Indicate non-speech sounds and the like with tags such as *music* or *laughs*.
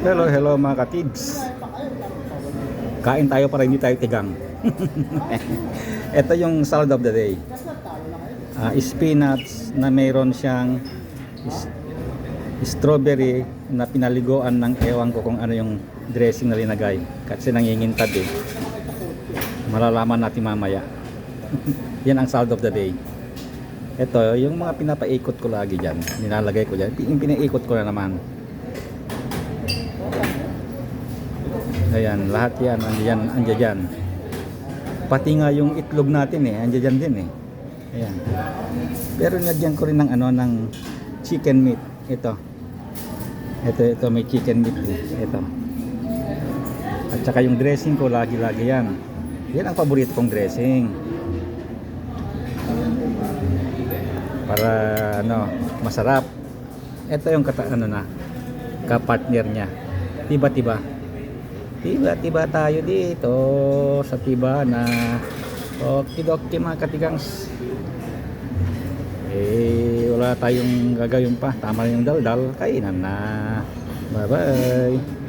Hello, hello mga katids. Kain tayo para hindi tayo tigang. *laughs* Ito yung salad of the day. Ah, spinach na mayroon siyang strawberry na pinaliguan ng ewan ko kung ano yung dressing na linagay. Kasi nangingintab eh. Malalaman natin mamaya. *laughs* Yan ang salad of the day. Ito, yung mga pinapaikot ko lagi dyan. Nilalagay ko dyan. Yung pinaikot ko na naman. Ayan, lahat yan, andyan, andyan dyan. Pati nga yung itlog natin eh, andyan dyan din eh. Ayan. Pero nagyan ko rin ng ano, ng chicken meat. Ito. Ito, ito, may chicken meat eh. Ito. At saka yung dressing ko, lagi-lagi yan. Yan ang paborito kong dressing. Para ano, masarap. Ito yung kata, ano na, kapartner niya. Tiba-tiba. Tiba-tiba tayo dito sa tiba na okidoki mga katigangs. Eh, wala tayong gagawin pa. Tama na yung daldal. Kainan na. Bye-bye.